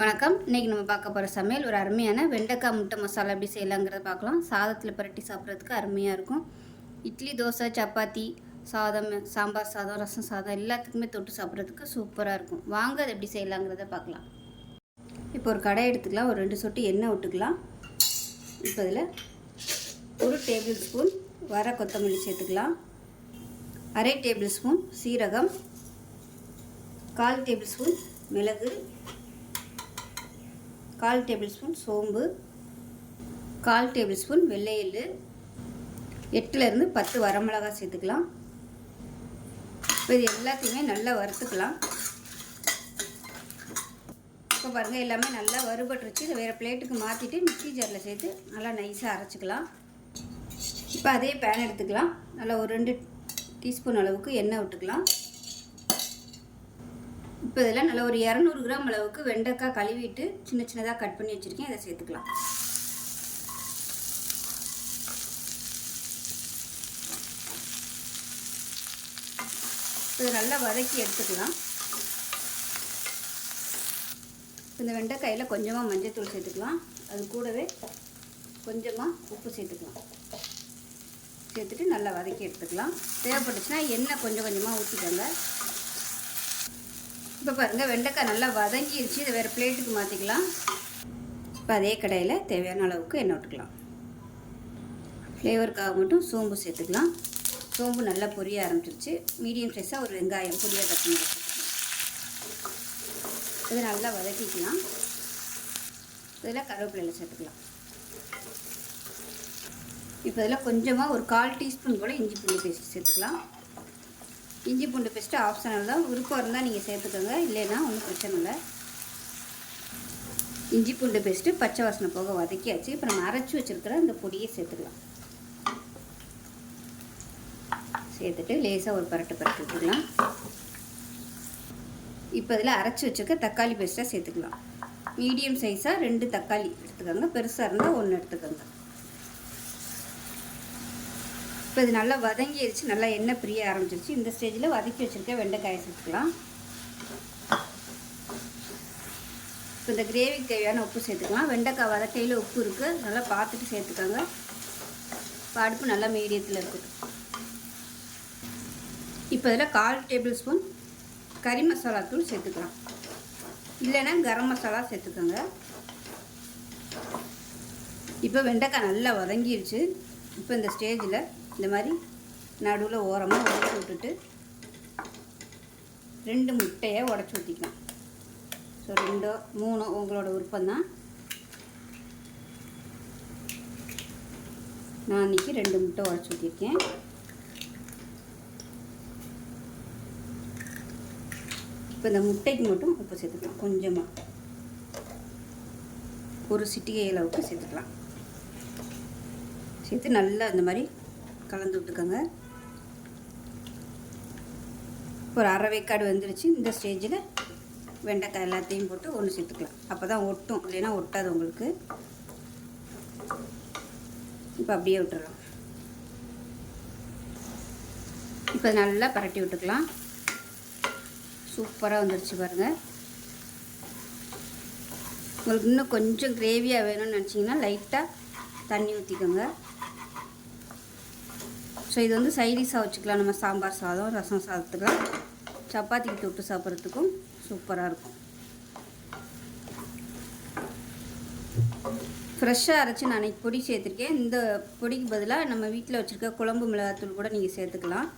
வணக்கம். இன்றைக்கி நம்ம பார்க்க போகிற சமையல் ஒரு அருமையான வெண்டைக்காய் முட்டை மசாலா எப்படி செய்யலாங்கிறத பார்க்கலாம். சாதத்தில் புரட்டி சாப்பிட்றதுக்கு அருமையாக இருக்கும். இட்லி தோசை சப்பாத்தி சாதம் சாம்பார் சாதம் ரசம் சாதம் எல்லாத்துக்குமே தொட்டு சாப்பிட்றதுக்கு சூப்பராக இருக்கும். வாங்க அதை எப்படி செய்யலாங்கிறத பார்க்கலாம். இப்போ ஒரு கடை எடுத்துக்கலாம். ஒரு ரெண்டு சொட்டு எண்ணெய் விட்டுக்கலாம். இப்போ இதில் ஒரு டேபிள் ஸ்பூன் வர கொத்தமல்லி சேர்த்துக்கலாம். அரை டேபிள் ஸ்பூன் சீரகம். கால் டேபிள் ஸ்பூன் மிளகு. கால் டேபிள் ஸ்பூன் சோம்பு கால் டேபிள் ஸ்பூன் வெள்ளை எள்ளு எட்டுலேருந்து பத்து வரமிளகாய் சேர்த்துக்கலாம். இப்போ இது எல்லாத்தையுமே நல்லா வறுத்துக்கலாம். இப்போ பாருங்கள் எல்லாமே நல்லா வறுபட்டுருச்சு. இதை வேறு பிளேட்டுக்கு மாற்றிட்டு மிக்சி ஜாரில் சேர்த்து நல்லா நைஸாக அரைச்சிக்கலாம். இப்போ அதே பேன் எடுத்துக்கலாம். நல்லா ஒரு ரெண்டு டீஸ்பூன் அளவுக்கு எண்ணெய் விட்டுக்கலாம். இப்போ இதில் நல்லா ஒரு இரநூறு கிராம் அளவுக்கு வெண்டைக்காய் கழுவிட்டு சின்ன சின்னதாக கட் பண்ணி வச்சுருக்கேன். இதை சேர்த்துக்கலாம். இதை நல்லா வதக்கி எடுத்துக்கலாம். இந்த வெண்டைக்காயில் கொஞ்சமாக மஞ்சத்தூள் சேர்த்துக்கலாம். அது கூடவே கொஞ்சமாக உப்பு சேர்த்துக்கலாம். சேர்த்துட்டு நல்லா வதக்கி எடுத்துக்கலாம். தேவைப்பட்டுச்சுன்னா எண்ணெய் கொஞ்சம் கொஞ்சமாக ஊற்றிக்கோங்க இப்போ பாருங்கள் வெண்டைக்காய் நல்லா வதங்கிருச்சு. இதை வேறு பிளேட்டுக்கு மாற்றிக்கலாம் இப்போ அதே கடையில் தேவையான அளவுக்கு எண்ணெய் விட்டுக்கலாம். ஃப்ளேவருக்காக மட்டும் சோம்பு சேர்த்துக்கலாம். சோம்பு நல்லா பொரிய ஆரம்பிச்சிருச்சு. மீடியம் சைஸாக ஒரு வெங்காயம் பொரியாக கட் இதை நல்லா வதக்கிக்கலாம். இதில் கருவேப்பிலையில் சேர்த்துக்கலாம். இப்போ இதில் கொஞ்சமாக ஒரு கால் டீஸ்பூன் போல் இஞ்சி பூண்டு பேஸ்ட் சேர்த்துக்கலாம். இஞ்சி பூண்டு பேஸ்ட்டு ஆப்ஷனல் தான். விருப்பம் இருந்தால் நீங்கள் சேர்த்துக்கோங்க. இல்லைன்னா ஒன்றும் பிரச்சனை இல்லை. இஞ்சி பூண்டு பேஸ்ட்டு பச்சை வாசனை போக வதக்கியாச்சு. இப்போ நம்ம அரைச்சி வச்சுருக்கிற இந்த பொடியை சேர்த்துக்கலாம். சேர்த்துட்டு லேசாக ஒரு பரட்டு பரட்டு விட்டுக்கலாம் இப்போ இதில் அரைச்சி வச்சுருக்க தக்காளி பேஸ்ட்டாக சேர்த்துக்கலாம். மீடியம் சைஸாக ரெண்டு தக்காளி எடுத்துக்கோங்க. பெருசாக இருந்தால் ஒன்று எடுத்துக்கோங்க. இப்போ இது நல்லா வதங்கிடுச்சு நல்லா எண்ணெய் பிரிய ஆரம்பிச்சிருச்சு. இந்த ஸ்டேஜில் வதக்கி வச்சுருக்க வெண்டைக்காயை சேர்த்துக்கலாம். இப்போ இந்த கிரேவிக்கு தேவையான உப்பு சேர்த்துக்கலாம். வெண்டைக்காய் வதக்கையில் உப்பு இருக்குது நல்லா பார்த்துட்டு சேர்த்துக்கோங்க. இப்போ அடுப்பு நல்லா மீடியத்தில் இருக்குது இப்போ இதில் கால் டேபிள் ஸ்பூன் கறி மசாலா தூள் சேர்த்துக்கலாம். இல்லைன்னா கரம் மசாலா சேர்த்துக்கோங்க. இப்போ வெண்டைக்காய் நல்லா வதங்கிடுச்சு இப்போ இந்த ஸ்டேஜில் இந்த மாதிரி நடுவில் ஓரமாக உடச்சி விட்டுட்டு ரெண்டு முட்டையை உடச்சி ஊற்றிக்கலாம் ஸோ ரெண்டோ மூணோ உங்களோட விருப்பம்தான். நான் இன்றைக்கி ரெண்டு முட்டை உடச்சி ஊற்றிருக்கேன் இப்போ இந்த முட்டைக்கு மட்டும் உப்பு சேர்த்துக்கலாம். கொஞ்சமாக ஒரு சிட்டிகை அளவுக்கு சேர்த்துக்கலாம். சேர்த்து நல்லா இந்த மாதிரி கலந்து விட்டுக்கோங்க ஒரு அரை வேக்காடு வந்துருச்சு. இந்த ஸ்டேஜில் வெண்டைக்காய் எல்லாத்தையும் போட்டு ஒன்று சேர்த்துக்கலாம். அப்போ தான் ஒட்டும். இல்லைன்னா ஒட்டாது உங்களுக்கு. இப்போ அப்படியே விட்டுறலாம். இப்போ நல்லா பரட்டி விட்டுக்கலாம். சூப்பராக வந்துருச்சு பாருங்கள் உங்களுக்கு இன்னும் கொஞ்சம் கிரேவியாக வேணும்னு நினச்சிங்கன்னா லைட்டாக தண்ணி ஊற்றிக்கோங்க ஸோ இது வந்து சைடிஷாக வச்சுக்கலாம். நம்ம சாம்பார் சாதம் ரசம் சாதத்துக்கலாம் சப்பாத்திக்கு தொட்டு சாப்பிட்றதுக்கும் சூப்பராக இருக்கும். ஃப்ரெஷ்ஷாக அரைச்சி நான் அன்றைக்கி பொடி சேர்த்துருக்கேன். இந்த பொடிக்கு பதிலாக நம்ம வீட்டில் வச்சுருக்க குழம்பு மிளகாத்தூள் கூட நீங்கள் சேர்த்துக்கலாம்.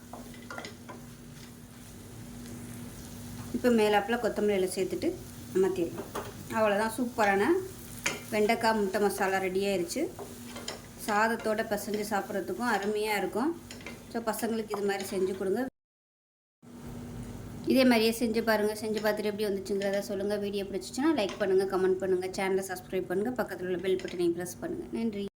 இப்போ மேலாப்பில் கொத்தமல்லியில் சேர்த்துட்டு அமர்த்திடலாம் அவ்வளோதான் சூப்பரான வெண்டைக்காய் முட்டை மசாலா ரெடி ஆயிடுச்சு சாதத்தோடு பசஞ்சு சாப்பிட்றதுக்கும் அருமையாக இருக்கும். ஸோ பசங்களுக்கு இது மாதிரி செஞ்சு கொடுங்க. இதே மாதிரியே செஞ்சு பாருங்கள் செஞ்சு பார்த்துட்டு எப்படி வந்துச்சுங்கிறத சொல்லுங்கள் வீடியோ பிடிச்சிச்சுன்னா லைக் பண்ணுங்கள் கமெண்ட் பண்ணுங்கள் சேனலை சப்ஸ்கிரைப் பண்ணுங்கள் பக்கத்தில் உள்ள பெல் பட்டனையும் ப்ரெஸ் பண்ணுங்கள் நன்றி.